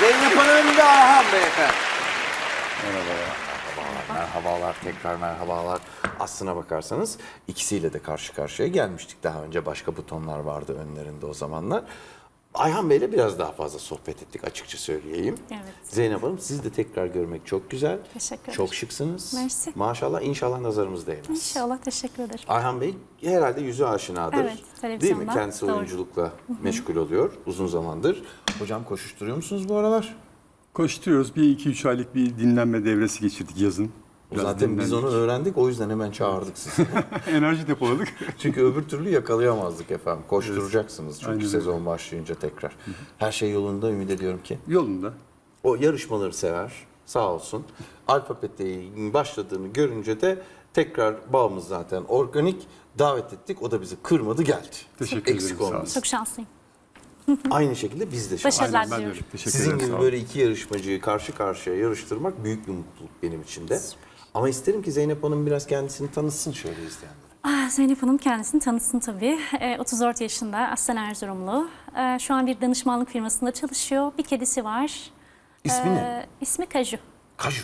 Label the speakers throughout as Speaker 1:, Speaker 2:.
Speaker 1: Zeynep Hanım ve Ayhan Bey efendim. Merhabalar. Merhabalar, tekrar merhabalar. Aslına bakarsanız ikisiyle de karşı karşıya gelmiştik. Daha önce başka butonlar vardı önlerinde o zamanlar. Ayhan Bey'le biraz daha fazla sohbet ettik açıkça söyleyeyim.
Speaker 2: Evet.
Speaker 1: Zeynep Hanım sizi de tekrar görmek çok güzel.
Speaker 2: Teşekkür ederim.
Speaker 1: Çok şıksınız.
Speaker 2: Mersi.
Speaker 1: Maşallah inşallah nazarımız değmez.
Speaker 2: İnşallah teşekkür ederim.
Speaker 1: Ayhan Bey herhalde yüzü aşinadır.
Speaker 2: Evet,
Speaker 1: Değil mi? Kendisi
Speaker 2: Doğru.
Speaker 1: oyunculukla meşgul oluyor uzun zamandır. Hocam koşuşturuyor musunuz bu aralar?
Speaker 3: Koşturuyoruz. Bir iki üç aylık bir dinlenme devresi geçirdik yazın. Biraz
Speaker 1: Zaten biz onu öğrendik o yüzden hemen çağırdık sizi.
Speaker 3: Enerji depoladık.
Speaker 1: Çünkü öbür türlü yakalayamazdık efendim. Koşturacaksınız çünkü
Speaker 3: Aynen
Speaker 1: sezon başlayınca tekrar. Her şey yolunda ümit ediyorum ki.
Speaker 3: Yolunda.
Speaker 1: O yarışmaları sever sağ olsun. Alfa Peteğin başladığını görünce de tekrar bağımız zaten organik davet ettik. O da bizi kırmadı geldi.
Speaker 3: Teşekkür
Speaker 1: Eksik
Speaker 3: ederim,
Speaker 1: olmasın.
Speaker 2: Çok şanslıyım.
Speaker 1: Aynı şekilde biz de şanslıyız.
Speaker 2: Başarılar diliyorum.
Speaker 1: Sizin gibi böyle iki yarışmacıyı karşı karşıya yarıştırmak büyük bir mutluluk benim için de. Ama isterim ki Zeynep Hanım biraz kendisini tanıtsın şöyle izleyenlere.
Speaker 2: Ah, Zeynep Hanım kendisini tanıtsın tabii. Ee, 34 yaşında, aslen Erzurumlu. Ee, şu an bir danışmanlık firmasında çalışıyor. Bir kedisi var.
Speaker 1: İsmi ne?
Speaker 2: Ee, ismi Kaju.
Speaker 1: Kaju.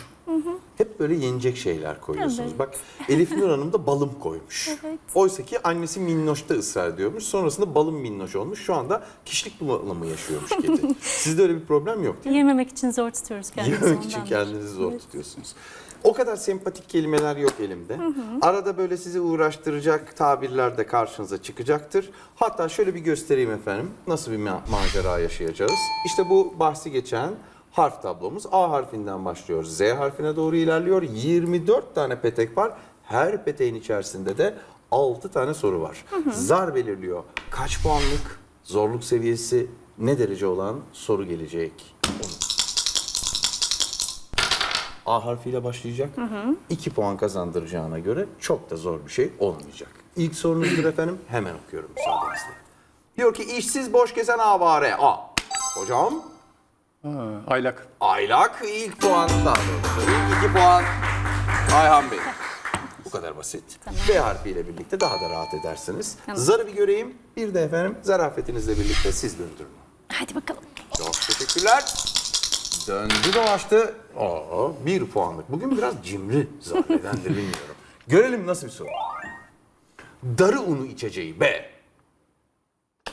Speaker 1: Hep böyle yenecek şeyler koyuyorsunuz.
Speaker 2: Evet.
Speaker 1: Bak Elif Nur Hanım da balım koymuş.
Speaker 2: Evet.
Speaker 1: Oysa ki annesi minnoşta ısrar ediyormuş. Sonrasında balım minnoş olmuş. Şu anda kişilik bunalımı yaşıyormuş kedi. Sizde öyle bir problem yok değil mi?
Speaker 2: Yememek için zor tutuyoruz kendimizi.
Speaker 1: Yemek için
Speaker 2: ondan.
Speaker 1: kendinizi zor tutuyorsunuz. O kadar sempatik kelimeler yok elimde. Arada böyle sizi uğraştıracak tabirler de karşınıza çıkacaktır. Hatta şöyle bir göstereyim efendim. Nasıl bir ma- macera yaşayacağız. İşte bu bahsi geçen harf tablomuz. A harfinden başlıyor. Z harfine doğru ilerliyor. 24 tane petek var. Her peteğin içerisinde de 6 tane soru var. Zar belirliyor. Kaç puanlık zorluk seviyesi ne derece olan soru gelecek. Onu A harfiyle başlayacak. 2 puan kazandıracağına göre çok da zor bir şey olmayacak. İlk sorunuzdur efendim. Hemen okuyorum müsaadenizle. Diyor ki işsiz boş gezen avare. A. Hocam
Speaker 3: Ha, aylak.
Speaker 1: aylak ilk puan daha doğrusu. İlk 2 puan Ayhan Bey. Bu kadar basit. B harfiyle birlikte daha da rahat edersiniz.
Speaker 2: Tamam.
Speaker 1: Zarı bir göreyim. Bir de efendim zarafetinizle birlikte siz döndürün.
Speaker 2: Hadi bakalım.
Speaker 1: Çok teşekkürler. Döndü dolaştı. Aa, bir puanlık. Bugün biraz cimri zannedendir bilmiyorum. Görelim nasıl bir soru. Darı unu içeceği B.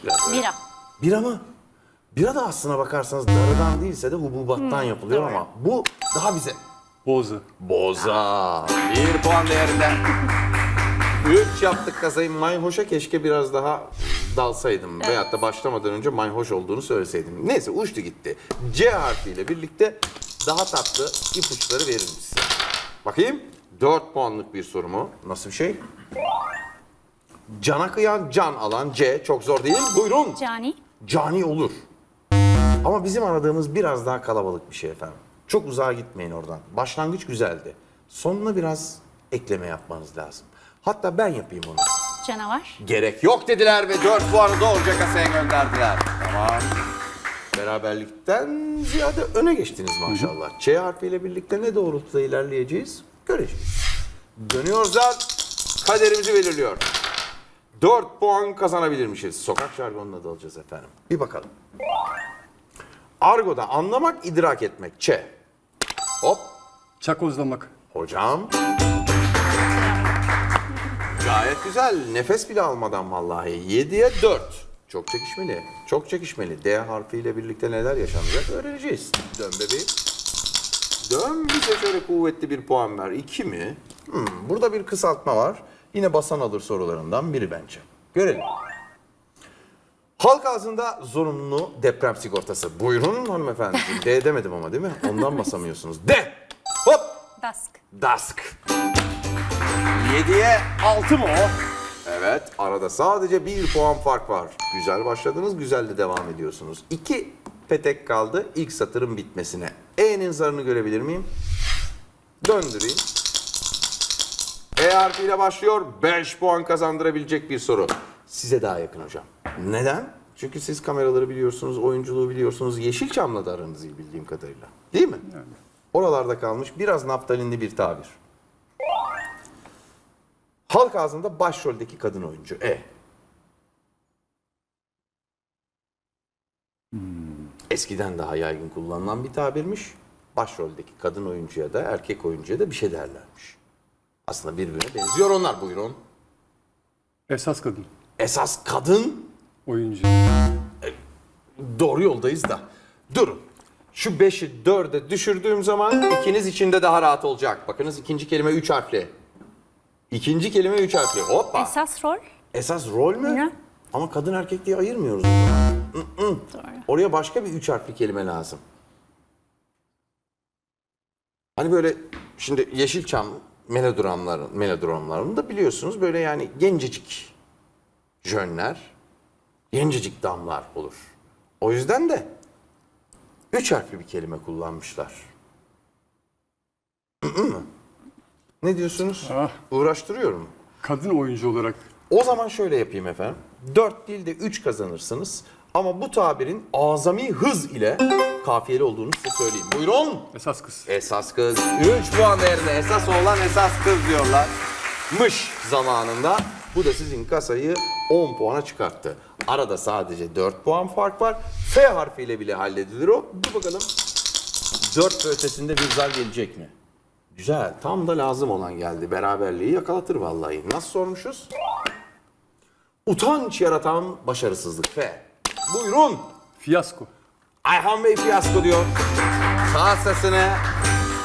Speaker 1: Biraz böyle.
Speaker 2: Bira.
Speaker 1: Bira mı? Bira da aslına bakarsanız darıdan değilse de hububattan yapılıyor ama bu daha bize.
Speaker 3: Boza.
Speaker 1: Boza. Bir puan değerinde. Üç yaptık kazayı. Mayhoş'a keşke biraz daha dalsaydım. Veyahut da başlamadan önce mayhoş olduğunu söyleseydim. Neyse uçtu gitti. C harfiyle birlikte daha tatlı ipuçları veririm size. Bakayım. 4 puanlık bir soru mu? Nasıl bir şey? Cana kıyan can alan C. Çok zor değil. Buyurun.
Speaker 2: Cani.
Speaker 1: Cani olur. Ama bizim aradığımız biraz daha kalabalık bir şey efendim. Çok uzağa gitmeyin oradan. Başlangıç güzeldi. Sonuna biraz ekleme yapmanız lazım. Hatta ben yapayım onu.
Speaker 2: Canavar.
Speaker 1: Gerek yok dediler ve 4 puanı doğruca kasaya gönderdiler. Tamam. Beraberlikten ziyade öne geçtiniz maşallah. Ç harfiyle birlikte ne doğrultuda ilerleyeceğiz göreceğiz. Dönüyor zar kaderimizi belirliyor. 4 puan kazanabilirmişiz. Sokak jargonuna dalacağız efendim. Bir bakalım. Argo'da anlamak, idrak etmek. Ç. Hop.
Speaker 3: Çakozlamak.
Speaker 1: Hocam. Gayet güzel. Nefes bile almadan vallahi. 7'ye 4. Çok çekişmeli. Çok çekişmeli. D harfiyle birlikte neler yaşanacak öğreneceğiz. Dön bebeğim. Dön bize şöyle kuvvetli bir puan ver. 2 mi? Hmm, burada bir kısaltma var. Yine basan alır sorularından biri bence. Görelim. Halk ağzında zorunlu deprem sigortası. Buyurun hanımefendiciğim. D demedim ama değil mi? Ondan basamıyorsunuz. D. Hop.
Speaker 2: Dask.
Speaker 1: Dask. 7'ye 6 mı o? Evet, arada sadece bir puan fark var. Güzel başladınız, güzel de devam ediyorsunuz. İki petek kaldı ilk satırın bitmesine. E'nin zarını görebilir miyim? Döndüreyim. E harfiyle başlıyor. 5 puan kazandırabilecek bir soru. Size daha yakın hocam. Neden? Çünkü siz kameraları biliyorsunuz, oyunculuğu biliyorsunuz. Yeşilçam'la da aranız iyi bildiğim kadarıyla. Değil mi? Oralarda kalmış biraz naftalinli bir tabir. Halk ağzında başroldeki kadın oyuncu. E. eskiden daha yaygın kullanılan bir tabirmiş. Başroldeki kadın oyuncuya da erkek oyuncuya da bir şey derlermiş. Aslında birbirine benziyor onlar buyurun.
Speaker 3: Esas kadın
Speaker 1: Esas kadın
Speaker 3: oyuncu.
Speaker 1: doğru yoldayız da. Durun. Şu 5'i 4'e düşürdüğüm zaman ikiniz için de daha rahat olacak. Bakınız ikinci kelime 3 harfli. İkinci kelime 3 harfli. Hoppa.
Speaker 2: Esas rol.
Speaker 1: Esas rol mü?
Speaker 2: Hı.
Speaker 1: Ama kadın erkek diye ayırmıyoruz.
Speaker 2: Doğru.
Speaker 1: Oraya başka bir üç harfli kelime lazım. Hani böyle şimdi Yeşilçam melodramların melodramlarını da biliyorsunuz böyle yani gencecik jönler, gencecik damlar olur. O yüzden de üç harfli bir kelime kullanmışlar. Mı? Ne diyorsunuz?
Speaker 3: Ah.
Speaker 1: Uğraştırıyorum.
Speaker 3: Kadın oyuncu olarak
Speaker 1: O zaman şöyle yapayım efendim. 4 değil de 3 kazanırsınız. Ama bu tabirin azami hız ile kafiyeli olduğunu size söyleyeyim. Buyurun.
Speaker 3: esas kız.
Speaker 1: Esas kız. 3 puan değerinde esas olan esas kız diyorlar. Mış zamanında. Bu da sizin kasayı 10 puana çıkarttı. Arada sadece 4 puan fark var. F harfiyle bile halledilir o. Dur bakalım. 4 ve ötesinde bir zar gelecek mi? Güzel. Tam da lazım olan geldi. Beraberliği yakalatır vallahi. Nasıl sormuşuz? Utanç yaratan başarısızlık. F. Buyurun.
Speaker 3: Fiyasko.
Speaker 1: Ayhan Bey fiyasko diyor. Kasasını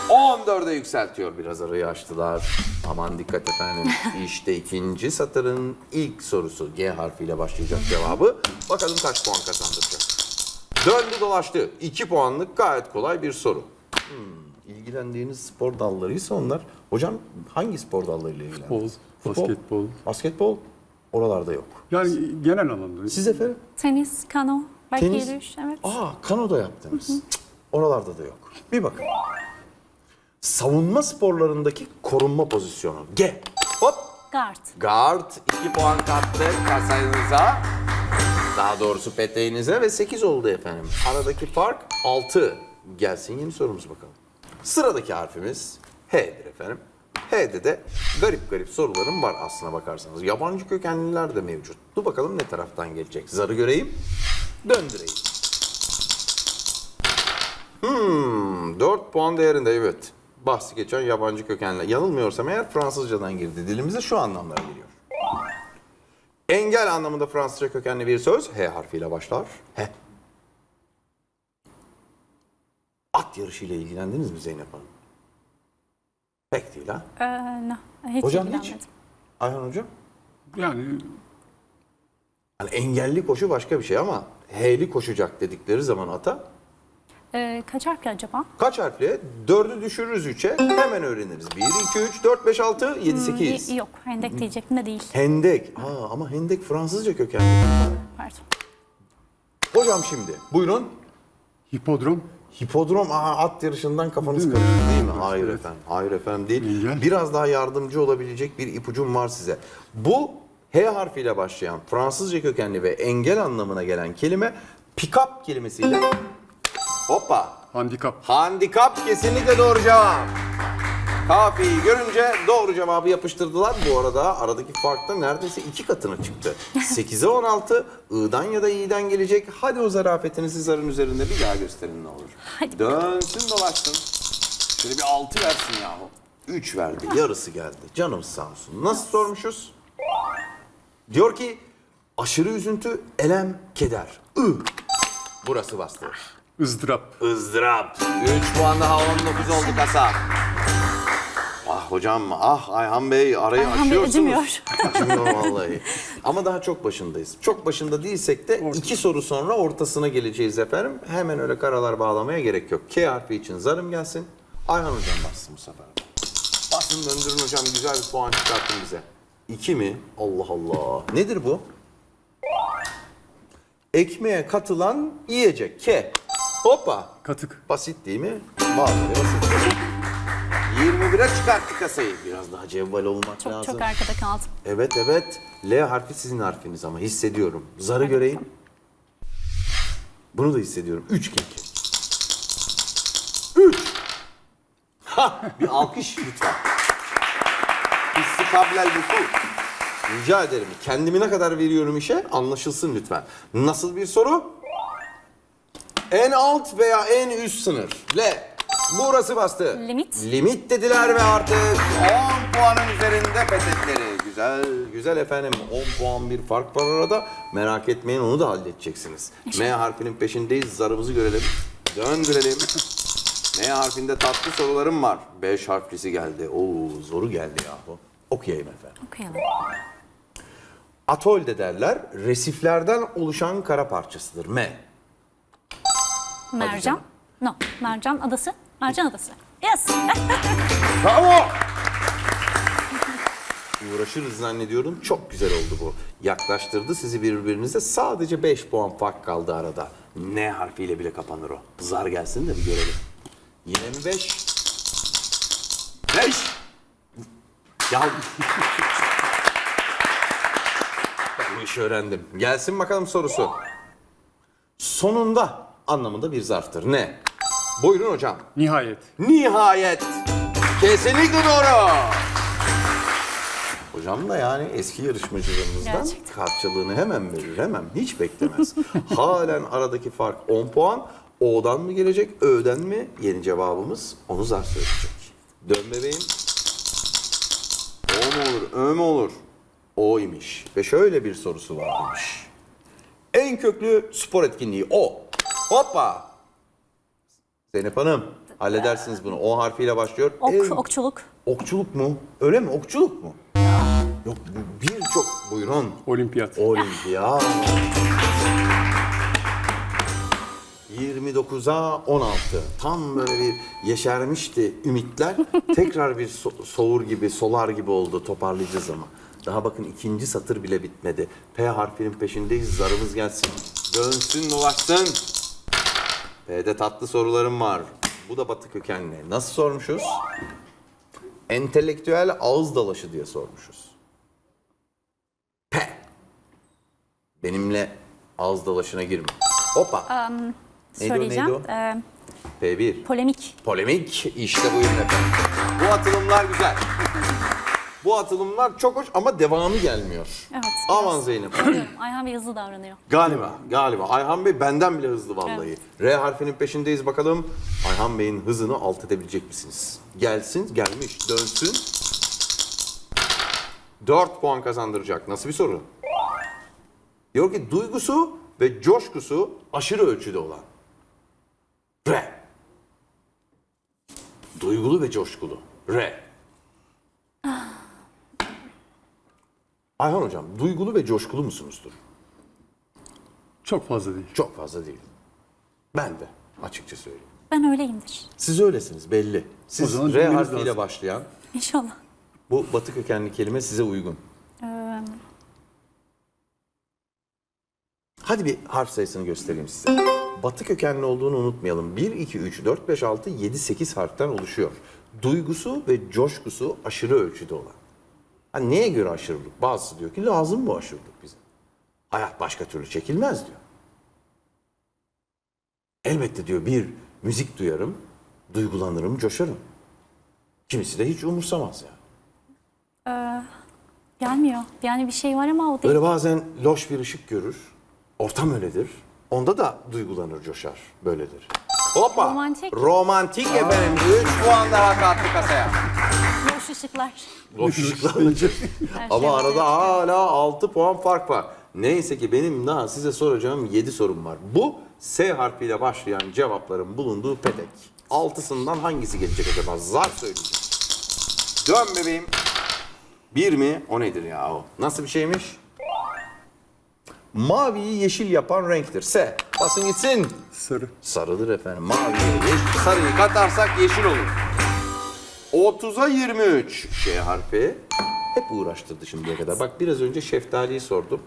Speaker 1: 14'e yükseltiyor. Biraz arayı açtılar. Aman dikkat efendim. İşte ikinci satırın ilk sorusu. G harfiyle başlayacak cevabı. Bakalım kaç puan kazandıracak. Döndü dolaştı. 2 puanlık gayet kolay bir soru. Hmm, ilgilendiğiniz spor dallarıysa onlar. Hocam hangi spor dallarıyla ilgilendiniz?
Speaker 3: Futbol, basketbol.
Speaker 1: Basketbol oralarda yok.
Speaker 3: Yani genel anlamda.
Speaker 1: Siz efendim?
Speaker 2: Tenis, kano, belki
Speaker 1: Tenis.
Speaker 2: yürüyüş. Evet.
Speaker 1: Aa kanoda yaptınız. Cık, Oralarda da yok. Bir bakın. Savunma sporlarındaki korunma pozisyonu. G. Hop.
Speaker 2: Guard.
Speaker 1: Guard 2 puan kattı kasayınıza. Daha doğrusu peteğinize ve 8 oldu efendim. Aradaki fark 6. Gelsin yeni sorumuz bakalım. Sıradaki harfimiz H'dir efendim. H'de de garip garip sorularım var aslına bakarsanız. Yabancı kökenliler de mevcut. Dur bakalım ne taraftan gelecek. Zarı göreyim. Döndüreyim. Hmm, 4 puan değerinde evet. Bahsi geçen yabancı kökenli. Yanılmıyorsam eğer Fransızcadan girdi dilimize şu anlamlara geliyor. Engel anlamında Fransızca kökenli bir söz H harfiyle başlar. H. At yarışı ile ilgilendiniz mi Zeynep Hanım? Pek değil ha.
Speaker 2: Ee, no. Hiç
Speaker 1: Hocam hiç?
Speaker 2: ilgilenmedim.
Speaker 1: Ayhan hocam?
Speaker 3: Yani
Speaker 1: Hani engelli koşu başka bir şey ama H'li koşacak dedikleri zaman ata
Speaker 2: Ee, kaç harfli acaba?
Speaker 1: kaç harfli? 4'ü düşürürüz 3'e hemen öğreniriz. 1, 2, 3, 4, 5, 6, 7, 8.
Speaker 2: Y- Yok, hendek diyecektim de değil.
Speaker 1: Hendek. Aa, ama hendek Fransızca kökenli.
Speaker 2: Pardon.
Speaker 1: Hocam şimdi buyurun.
Speaker 3: hipodrom.
Speaker 1: Hipodrom aa, at yarışından kafanız
Speaker 3: Değil
Speaker 1: karıştı değil mi? Hayır
Speaker 3: evet.
Speaker 1: efendim. Hayır efendim değil.
Speaker 3: Engel.
Speaker 1: Biraz daha yardımcı olabilecek bir ipucum var size. Bu H harfiyle başlayan Fransızca kökenli ve engel anlamına gelen kelime pick-up kelimesiyle hoppa
Speaker 3: Handikap.
Speaker 1: handikap kesinlikle doğru cevap. Kafiyi görünce doğru cevabı yapıştırdılar. Bu arada aradaki fark da neredeyse iki katına çıktı. 8'e 16 I'dan ya da İ'den gelecek. Hadi o zarafetinizi zarın üzerinde bir daha gösterin ne olur.
Speaker 2: Hadi
Speaker 1: Dönsün dolaşsın. Şöyle bir 6 versin yahu. 3 verdi. Yarısı geldi. Canım sağ olsun. Nasıl sormuşuz? Diyor ki aşırı üzüntü, elem, keder. I. Burası bastı.
Speaker 3: ızdırap.
Speaker 1: ızdırap. 3 puan daha 19 oldu kasa. Hocam, ah Ayhan Bey arayı
Speaker 2: Ayhan Bey
Speaker 1: aşıyorsunuz.
Speaker 2: acımıyor.
Speaker 1: Acımıyor vallahi. Ama daha çok başındayız. Çok başında değilsek de iki soru sonra ortasına geleceğiz efendim. Hemen öyle karalar bağlamaya gerek yok. K harfi için zarım gelsin. Ayhan hocam bassın bu sefer. Basın döndürün hocam güzel bir puan çıkartın bize. İki mi? Allah Allah. Nedir bu? Ekmeğe katılan yiyecek. K. Hoppa.
Speaker 3: Katık.
Speaker 1: Basit değil mi? Vallahi basit. 21'e çıkarttık kasayı. Biraz daha cevval olmak
Speaker 2: çok
Speaker 1: lazım.
Speaker 2: çok arkada kaldım.
Speaker 1: Evet evet. L harfi sizin harfiniz ama hissediyorum. Zarı göreyim. Bunu da hissediyorum. Üç kek. Üç. Ha, bir alkış lütfen. Hissi kablel vuku. Rica ederim. Kendimi ne kadar veriyorum işe anlaşılsın lütfen. Nasıl bir soru? En alt veya en üst sınır. L. Burası bastı.
Speaker 2: Limit.
Speaker 1: Limit dediler ve artık 10 puanın üzerinde petekleri. Güzel, güzel efendim. 10 puan bir fark var arada. Merak etmeyin onu da halledeceksiniz. M harfinin peşindeyiz. Zarımızı görelim. Döndürelim. M harfinde tatlı sorularım var. 5 harflisi geldi. Oo zoru geldi yahu. Okuyayım efendim.
Speaker 2: Okuyalım.
Speaker 1: Atol de derler. Resiflerden oluşan kara parçasıdır. M.
Speaker 2: Mercan.
Speaker 1: canım.
Speaker 2: No. Mercan adası. Mercan adası. Yes.
Speaker 1: Bravo! Uğraşırız zannediyorum. Çok güzel oldu bu. Yaklaştırdı sizi birbirinize. Sadece 5 puan fark kaldı arada. N harfiyle bile kapanır o. Zar gelsin de bir görelim. Yine mi 5? 5! Ya... ben bu işi öğrendim. Gelsin bakalım sorusu. Sonunda anlamında bir zarftır. Ne? Buyurun hocam.
Speaker 3: Nihayet.
Speaker 1: Nihayet. Kesinlikle doğru. Hocam da yani eski yarışmacılarımızdan
Speaker 2: Gerçekten.
Speaker 1: karşılığını hemen verir, hemen hiç beklemez. Halen aradaki fark 10 puan. O'dan mı gelecek, Ö'den mi? Yeni cevabımız onu zar söyleyecek. Dön bebeğim. O mu olur, Ö mü olur? O imiş. Ve şöyle bir sorusu varmış. En köklü spor etkinliği o. Hoppa. Zeynep Hanım halledersiniz bunu. O harfiyle başlıyor.
Speaker 2: Ok,
Speaker 1: En-
Speaker 2: okçuluk.
Speaker 1: Okçuluk mu? Öyle mi? Okçuluk mu? Yok bu birçok buyurun.
Speaker 3: Olimpiyat.
Speaker 1: Olimpiyat. 29'a 16. Tam böyle bir yeşermişti ümitler. Tekrar bir so- soğur gibi, solar gibi oldu. Toparlayacağız ama. Daha bakın ikinci satır bile bitmedi. P harfinin peşindeyiz. Zarımız gelsin. Dönsün dolaşsın. P'de tatlı sorularım var. Bu da batı kökenli. Nasıl sormuşuz? Entelektüel ağız dalaşı diye sormuşuz. P. Benimle ağız dalaşına girme. Hoppa. Neydi o,
Speaker 2: Söyleyeceğim.
Speaker 1: neydi o?
Speaker 2: Ee,
Speaker 1: P1.
Speaker 2: polemik.
Speaker 1: Polemik. İşte buyurun efendim. Bu atılımlar güzel. Bu atılımlar çok hoş ama devamı gelmiyor.
Speaker 2: Evet.
Speaker 1: Aman Zeynep.
Speaker 2: Ayhan Bey hızlı davranıyor.
Speaker 1: Galiba, galiba. Ayhan Bey benden bile hızlı vallahi. R harfinin peşindeyiz bakalım. Ayhan Bey'in hızını alt edebilecek misiniz? Gelsin, gelmiş, dönsün. 4 puan kazandıracak. Nasıl bir soru? Diyor ki duygusu ve coşkusu aşırı ölçüde olan. R. Duygulu ve coşkulu. R. Ayhan hocam, duygulu ve coşkulu musunuzdur?
Speaker 3: Çok fazla değil.
Speaker 1: Çok fazla değil. Ben de açıkça söyleyeyim.
Speaker 2: Ben öyleyimdir.
Speaker 1: Siz öylesiniz belli. Siz
Speaker 3: zaman
Speaker 1: R
Speaker 3: bilmeniz
Speaker 1: harfiyle
Speaker 3: lazım.
Speaker 1: başlayan
Speaker 2: İnşallah.
Speaker 1: bu batı kökenli kelime size uygun.
Speaker 2: Ee,
Speaker 1: Hadi bir harf sayısını göstereyim size. Batı kökenli olduğunu unutmayalım. 1, 2, 3, 4, 5, 6, 7, 8 harften oluşuyor. Duygusu ve coşkusu aşırı ölçüde olan. Ha, neye göre aşırılık? Bazısı diyor ki lazım bu aşırılık bize. Hayat başka türlü çekilmez diyor. Elbette diyor bir müzik duyarım, duygulanırım, coşarım. Kimisi de hiç umursamaz yani.
Speaker 2: gelmiyor. Yani bir şey var ama o değil.
Speaker 1: Böyle bazen loş bir ışık görür. Ortam öyledir. Onda da duygulanır, coşar. Böyledir. Hoppa.
Speaker 2: Romantik.
Speaker 1: Romantik efendim. 3 puan daha kattı kasaya.
Speaker 2: Loş ışıklar.
Speaker 1: Loş ışıklanınca. Ama
Speaker 2: şey
Speaker 1: arada hala 6 puan fark var. Neyse ki benim daha size soracağım 7 sorum var. Bu S harfiyle başlayan cevapların bulunduğu petek. Altısından hangisi gelecek acaba? Zar söyleyeceğim. Dön bebeğim. Bir mi? O nedir ya o? Nasıl bir şeymiş? Maviyi yeşil yapan renktir. S. Basın gitsin.
Speaker 3: Sarı.
Speaker 1: Sarıdır efendim. Mavi, yeşil, sarıyı katarsak yeşil olur. 30'a 23 Ş harfi. Hep uğraştırdı şimdiye kadar. Bak biraz önce şeftaliyi sordum.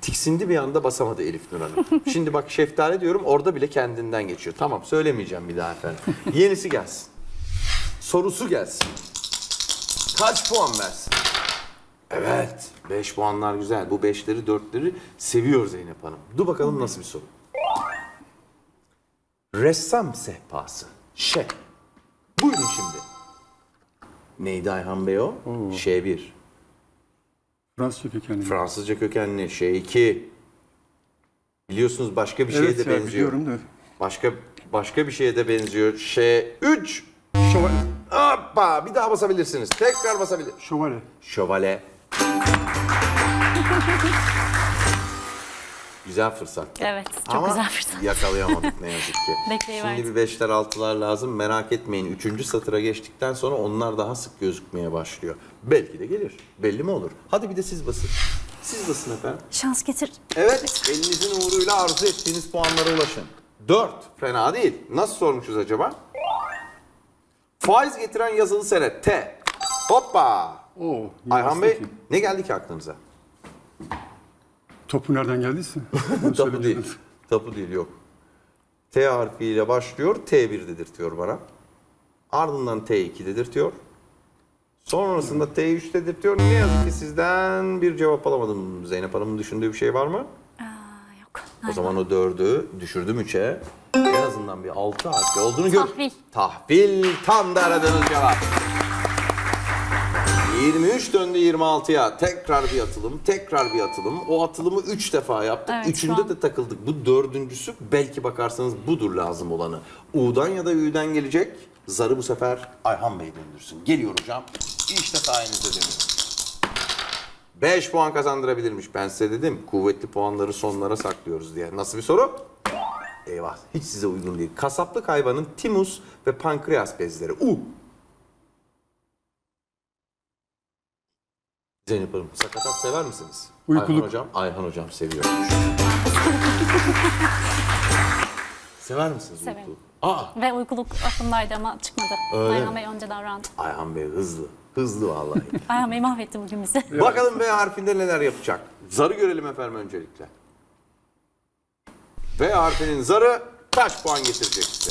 Speaker 1: Tiksindi bir anda basamadı Elif Nur Hanım. Şimdi bak şeftali diyorum orada bile kendinden geçiyor. Tamam söylemeyeceğim bir daha efendim. Yenisi gelsin. Sorusu gelsin. Kaç puan versin? Evet. 5 puanlar güzel. Bu 5'leri 4'leri seviyor Zeynep Hanım. Dur bakalım nasıl bir soru. Ressam sehpası. Ş. Buyurun şimdi. Neydi Ayhan Bey o? Ş1.
Speaker 3: Fransızca kökenli.
Speaker 1: Fransızca kökenli. Ş2. Biliyorsunuz başka bir şeye
Speaker 3: evet
Speaker 1: de
Speaker 3: ya
Speaker 1: benziyor.
Speaker 3: biliyorum da.
Speaker 1: Başka başka bir şeye de benziyor. Şey 3
Speaker 3: Şövalye.
Speaker 1: Hoppa! Bir daha basabilirsiniz. Tekrar basabilir.
Speaker 3: Şövalye.
Speaker 1: Şövalye. Güzel fırsat.
Speaker 2: Evet, çok
Speaker 1: Ama
Speaker 2: güzel fırsat.
Speaker 1: yakalayamadık ne yazık ki. Şimdi bir beşler altılar lazım. Merak etmeyin. Üçüncü satıra geçtikten sonra onlar daha sık gözükmeye başlıyor. Belki de gelir. Belli mi olur? Hadi bir de siz basın. Siz basın efendim.
Speaker 2: Şans getir.
Speaker 1: Evet, elinizin uğruyla arzu ettiğiniz puanlara ulaşın. 4, fena değil. Nasıl sormuşuz acaba? Faiz getiren yazılı senet T. Hoppa!
Speaker 3: Oo.
Speaker 1: Ayhan Bey, ne geldi ki aklınıza?
Speaker 3: Topu nereden geldiyse. onu
Speaker 1: Tapu değil.
Speaker 3: söyleyebilirim.
Speaker 1: Tapu değil, yok. T harfiyle başlıyor, T1 dedirtiyor bana. Ardından T2 dedirtiyor. Sonrasında T3 dedirtiyor. Ne yazık ki sizden bir cevap alamadım. Zeynep Hanım'ın düşündüğü bir şey var mı?
Speaker 2: Aa, yok.
Speaker 1: O zaman o dördü düşürdüm üçe. En azından bir altı harfli olduğunu gör.
Speaker 2: Tahvil.
Speaker 1: Tahvil tam da aradığınız cevap. 23 döndü 26'ya. Tekrar bir atılım, tekrar bir atılım. O atılımı 3 defa yaptık.
Speaker 2: Evet,
Speaker 1: Üçünde
Speaker 2: an-
Speaker 1: de takıldık. Bu dördüncüsü belki bakarsanız budur lazım olanı. U'dan ya da Ü'den gelecek. Zarı bu sefer Ayhan Bey döndürsün. Geliyor hocam. İşte sayenizde dönüyor. 5 puan kazandırabilirmiş. Ben size dedim kuvvetli puanları sonlara saklıyoruz diye. Nasıl bir soru? Eyvah hiç size uygun değil. Kasaplık hayvanın timus ve pankreas bezleri. U. Zeynep Hanım sakatat sever misiniz?
Speaker 3: Uykuluk.
Speaker 1: Ayhan hocam, Ayhan hocam seviyormuş. sever misiniz
Speaker 2: Severim.
Speaker 1: uykuluğu? Aa
Speaker 2: Ve uykuluk aklımdaydı ama çıkmadı.
Speaker 1: Öyle
Speaker 2: Ayhan
Speaker 1: mi?
Speaker 2: Bey önce davrandı.
Speaker 1: Ayhan Bey hızlı. Hızlı vallahi.
Speaker 2: Ayhan Bey mahvetti bugün bizi.
Speaker 1: Bakalım V harfinde neler yapacak. Zarı görelim efendim öncelikle. V harfinin zarı kaç puan getirecek size?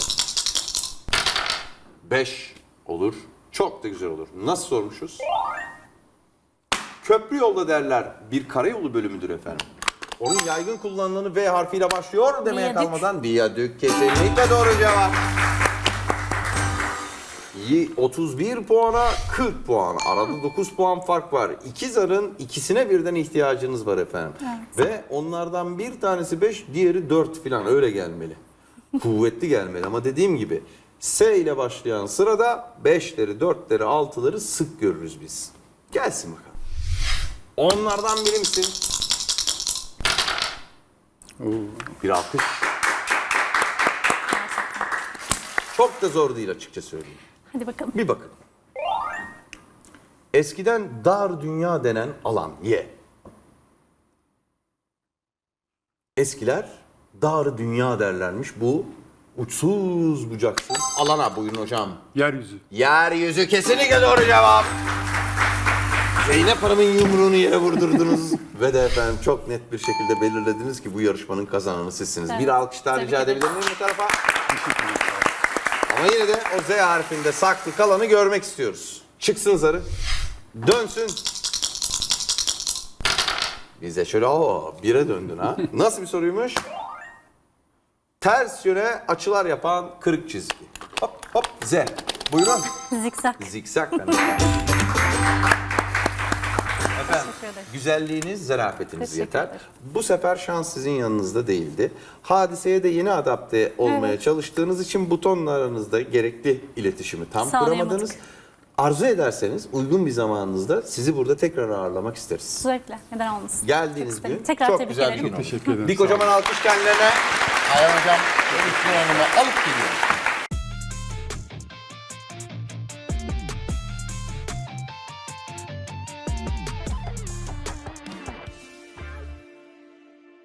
Speaker 1: 5 olur. Çok da güzel olur. Nasıl sormuşuz? Köprü yolda derler bir karayolu bölümüdür efendim. Onun yaygın kullanılanı V harfiyle başlıyor demeye
Speaker 2: Viyadük.
Speaker 1: kalmadan viyadük kesinlikle doğru cevap. Yi- 31 puana 40 puan. Arada 9 puan fark var. İki zarın ikisine birden ihtiyacınız var efendim. Ve onlardan bir tanesi 5, diğeri 4 falan öyle gelmeli. Kuvvetli gelmeli ama dediğim gibi S ile başlayan sırada 5'leri, 4'leri, 6'ları sık görürüz biz. Gelsin bakalım. Onlardan biri misin?
Speaker 3: Oo.
Speaker 1: Bir alkış. Çok da zor değil açıkça söyleyeyim.
Speaker 2: Hadi bakalım.
Speaker 1: Bir bakın. Eskiden dar dünya denen alan ye. Eskiler dar dünya derlermiş bu uçsuz bucaksız alana buyurun hocam.
Speaker 3: Yeryüzü.
Speaker 1: Yeryüzü kesinlikle doğru cevap. Zeynep Hanım'ın yumruğunu yere vurdurdunuz ve de efendim çok net bir şekilde belirlediniz ki bu yarışmanın kazananı sizsiniz.
Speaker 2: Evet.
Speaker 1: Bir alkış daha
Speaker 2: Tebrik
Speaker 1: rica edebilir miyim bu tarafa? Ama yine de o Z harfinde saklı kalanı görmek istiyoruz. Çıksın zarı. Dönsün. Bize şöyle o bire döndün ha. Nasıl bir soruymuş? Ters yöne açılar yapan kırık çizgi. Hop hop Z. Buyurun.
Speaker 2: Zikzak.
Speaker 1: Zikzak ben.
Speaker 2: Ederim.
Speaker 1: güzelliğiniz, zarafetiniz
Speaker 2: Teşekkür
Speaker 1: yeter.
Speaker 2: ederim.
Speaker 1: Bu sefer şans sizin yanınızda değildi. Hadiseye de yeni adapte olmaya
Speaker 2: Evet.
Speaker 1: çalıştığınız için butonlarınızda gerekli iletişimi tam kuramadınız. Arzu ederseniz uygun bir zamanınızda sizi burada tekrar ağırlamak isteriz.
Speaker 2: Zevkle. Neden olmasın?
Speaker 1: Geldiğiniz
Speaker 2: Çok
Speaker 1: gün
Speaker 2: Tekrar
Speaker 1: çok
Speaker 2: tebrik
Speaker 1: güzel bir gün oldu.
Speaker 3: Teşekkür ederim.
Speaker 1: Bir kocaman alkış kendilerine. Ayhan Hocam, Elif Hanım'ı alıp geliyor.